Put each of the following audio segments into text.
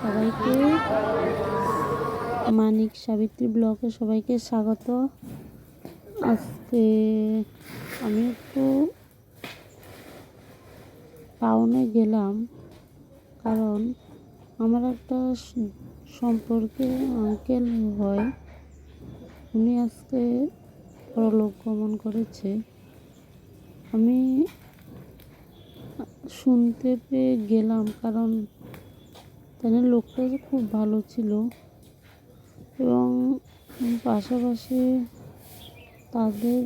সবাইকে, মানিক সাবিত্রী ব্লগে সবাইকে স্বাগত। আজকে আমি একটু টাউনে গেলাম, কারণ আমার একটা সম্পর্কে আঙ্কেল হয়, উনি আজকে পরলোক গমন করেছে। আমি শুনতে পেয়ে গেলাম, কারণ তাদের লোকটা যে খুব ভালো ছিল। এবং পাশাপাশি তাদের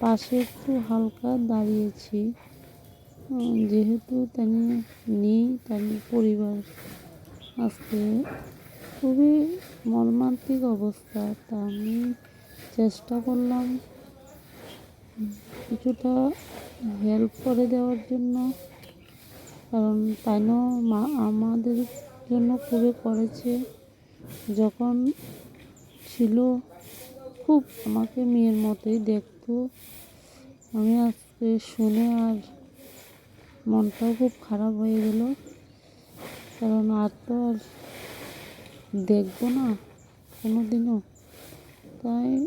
পাশে একটু হালকা দাঁড়িয়েছি। যেহেতু তিনি নেই তার পরিবার আজকে খুবই মর্মান্তিক অবস্থা, তা আমি চেষ্টা করলাম। কিছুটা হেল্প করে দেওয়ার জন্য। কারণ তাইনও মা আমাদের জন্য খুবই করেছে। যখন ছিল খুব আমাকে মেয়ের মতোই দেখতো। আমি আজকে শুনে আর মনটাও খুব খারাপ হয়ে গেল। কারণ আর তো আর দেখব না কোনো দিনও তাই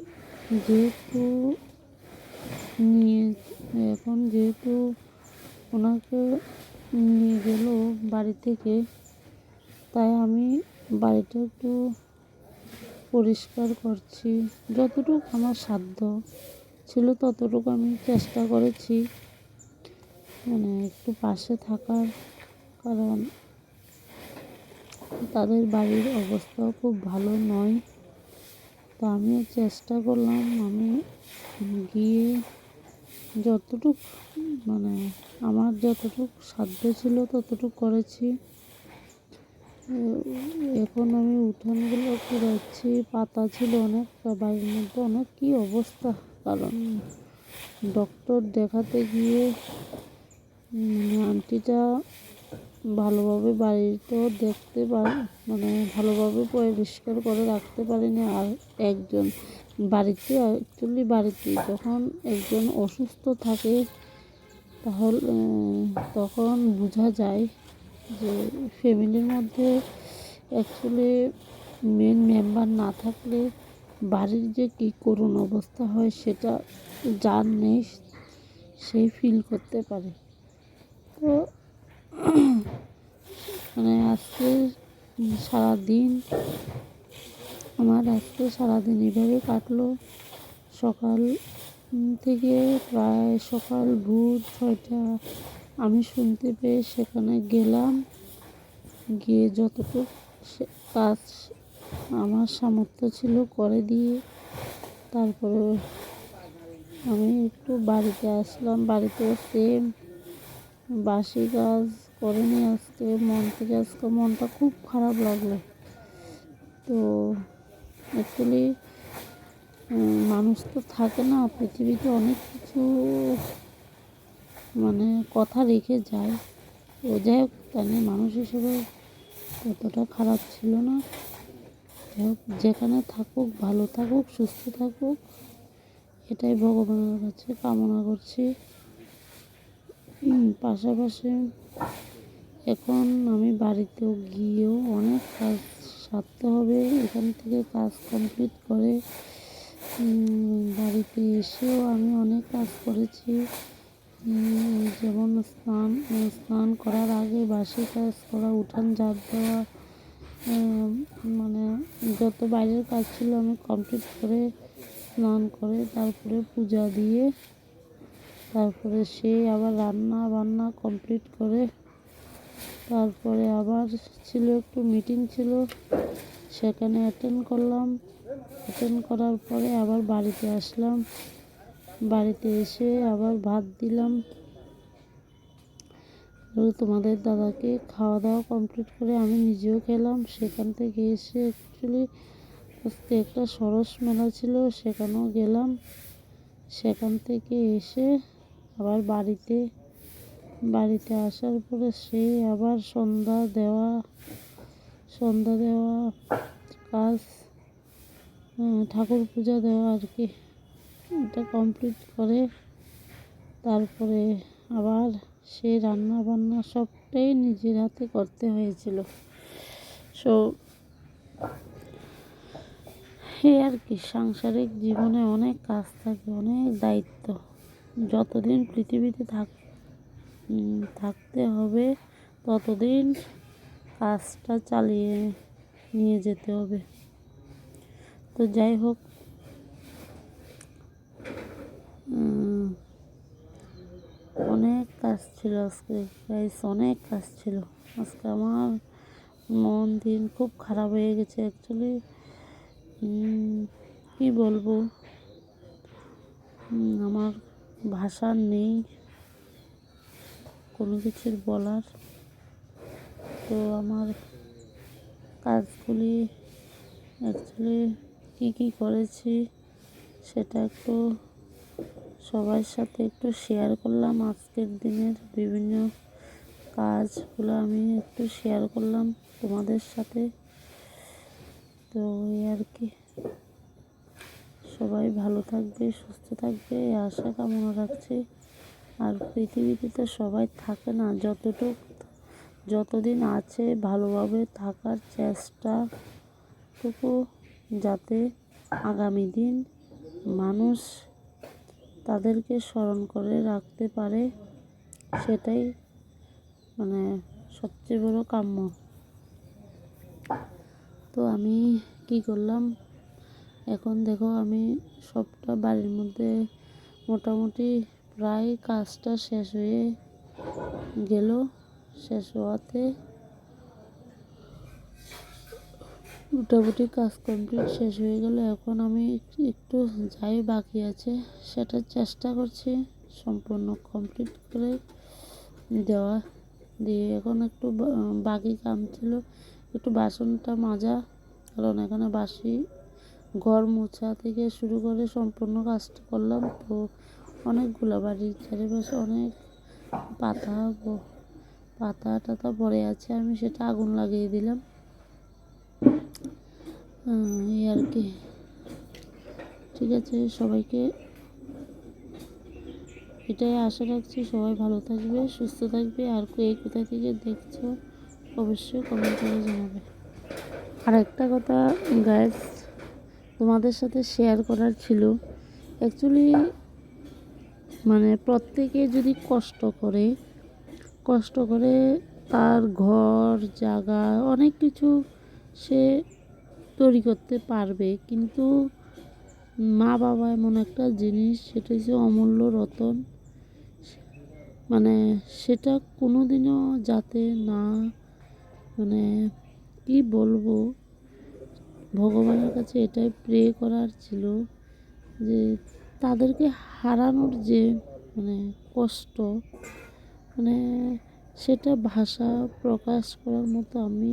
যেহেতু নিয়ে এখন যেহেতু ওনাকে নিয়ে গেল বাড়ি থেকে, তাই আমি বাড়িটা একটু পরিষ্কার করছি। যতটুকু আমার সাধ্য ছিল ততটুকু আমি চেষ্টা করেছি মানে একটু পাশে থাকার, কারণ তাদের বাড়ির অবস্থাও খুব ভালো নয়। তো আমিও চেষ্টা করলাম, আমি গিয়ে যতটুক মানে আমার যতটুক সাধ্য ছিল ততটুক করেছি। এখন আমি উঠানগুলো কুড়াচ্ছি পাতা ছিল অনেক, বাড়ির মধ্যে অনেক, কী অবস্থা? কারণ ডক্টর দেখাতে গিয়ে আন্টিটা ভালোভাবে বাড়িতেও দেখতে পারে মানে ভালোভাবে পরিষ্কার করে রাখতে পারেনি। আর একজন বাড়িতে অ্যাকচুয়ালি বাড়িতে যখন একজন অসুস্থ থাকে, তাহলে, তখন বোঝা যায় যে ফ্যামিলির মধ্যে অ্যাকচুয়ালি মেন মেম্বার না থাকলে বাড়ির যে কী করুণ অবস্থা হয় সেটা যার নেই সেই ফিল করতে পারে। তো মানে আজকে সারাদিন, আমার আজকে সারাদিন এভাবে কাটলো। সকাল থেকে প্রায় সকাল ভোর ছয়টা আমি শুনতে পেয়ে সেখানে গেলাম। গিয়ে যতটুকু কাজ আমার সামর্থ্য ছিল করে দিয়ে তারপরে আমি একটু বাড়িতে আসলাম। বাড়িতে সেম বাসি কাজ করে নিয়ে আজকে মন থেকে আজকে মনটা খুব খারাপ লাগল। তো অ্যাকচুয়ালি মানুষ তো থাকে না, পৃথিবীতে অনেক কিছু মানে কথা রেখে যায়। ও যাই হোক তাহলে মানুষ হিসেবে ততটা খারাপ ছিল না। যেখানে থাকুক, ভালো থাকুক, সুস্থ থাকুক, এটাই ভগবানের কাছে কামনা করছি। পাশাপাশি এখন আমি বাড়িতেও গিয়েও অনেক কাজ সারতে হবে, এখান থেকে কাজ কমপ্লিট করে বাড়িতে এসেও আমি অনেক কাজ করেছি। যেমন স্নান স্নান করার আগে বাসি কাজ করা, উঠান ঝাড় দেওয়া মানে যত বাইরের কাজ ছিল আমি কমপ্লিট করে স্নান করে তারপরে পূজা দিয়ে, তারপরে সে আবার রান্না বান্না কমপ্লিট করে তারপরে আবার ছিল একটু মিটিং ছিল, সেখানে অ্যাটেন্ড করলাম। অ্যাটেন্ড করার পরে আবার বাড়িতে আসলাম। বাড়িতে এসে আবার ভাত দিলাম। তোমাদের দাদাকে খাওয়া দাওয়া কমপ্লিট করে আমি নিজেও খেলাম। সেখান থেকে এসে অ্যাকচুয়ালি আজকে একটা সরস মেলা ছিল, সেখানেও গেলাম। সেখান থেকে এসে আবার বাড়িতে বাড়িতে আসার পরে সে আবার সন্ধ্যা দেওয়া সন্ধ্যা দেওয়া কাজ ঠাকুর পূজা দেওয়া আর কি, এটা কমপ্লিট করে তারপরে আবার সে রান্না বান্না সবটাই নিজের হাতে করতে হয়েছিল। সো এই আর কি, সাংসারিক জীবনে অনেক কাজ থাকে, অনেক দায়িত্ব। যতদিন পৃথিবীতে থাক থাকতে হবে। ততদিন কাজটা চালিয়ে নিয়ে যেতে হবে। তো যাই হোক অনেক কাজ ছিল আজকে গাইস অনেক কাজ ছিল। আজকে আমার মন দিন খুব খারাপ হয়ে গেছে অ্যাকচুয়ালি কি বলব? আমার ভাষা নেই। কোনো কিছুর বলার। তো আমার কাজগুলি অ্যাকচুয়ালি কী কী করেছি সেটা একটু সবার সাথে একটু শেয়ার করলাম। আজকের দিনের বিভিন্ন কাজগুলো আমি একটু শেয়ার করলাম তোমাদের সাথে। তো এই আর কি। সবাই ভালো থাকবে, সুস্থ থাকবে, আশা কামনা রাখছি। আর পৃথিবীতে তো সবাই থাকে না। যতটুক, যতদিন আছে ভালোভাবে থাকার চেষ্টাটুকু যাতে আগামী দিন মানুষ তাদেরকে স্মরণ করে রাখতে পারে, সেটাই মানে সবচেয়ে বড় কাম্য। তো আমি কি করলাম? এখন দেখো আমি সবটা বাড়ির মধ্যে মোটামুটি প্রায় কাজটা শেষ হয়ে গেল, শেষ হওয়াতে মোটামুটি কাজ কমপ্লিট শেষ হয়ে গেল। এখন আমি একটু যাই বাকি আছে, সেটা চেষ্টা করছি সম্পূর্ণ কমপ্লিট করে দেওয়া দিয়ে। এখন একটু বাকি কাম ছিল, একটু বাসনটা মাজা, কারণ এখানে বাসি ঘর মোছা থেকে শুরু করে সম্পূর্ণ কাজটা করলাম। তো অনেকগুলো বাড়ির চারিপাশে অনেক পাতা পাতা টাতা পড়ে আছে, আমি সেটা আগুন লাগিয়ে দিলাম। এই আর কি। ঠিক আছে, সবাইকে এটাই আশা রাখছি, সবাই ভালো থাকবে, সুস্থ থাকবে। আর কে, কোথা থেকে দেখছ, অবশ্যই কমেন্ট করে জানাবে। আর একটা কথা গ্যাস তোমাদের সাথে শেয়ার করার ছিল। অ্যাকচুয়ালি মানে প্রত্যেকে যদি কষ্ট করে কষ্ট করে তার ঘর, জায়গা, অনেক কিছু সে তৈরি করতে পারবে। কিন্তু মা বাবা এমন একটা জিনিস, সেটা হচ্ছে অমূল্য রতন। মানে সেটা কোনো দিনও যাতে না মানে কি বলব? ভগবানের কাছে এটাই প্রে করার ছিল যে তাদেরকে হারানোর যে মানে কষ্ট মানে সেটা ভাষা প্রকাশ করার মতো আমি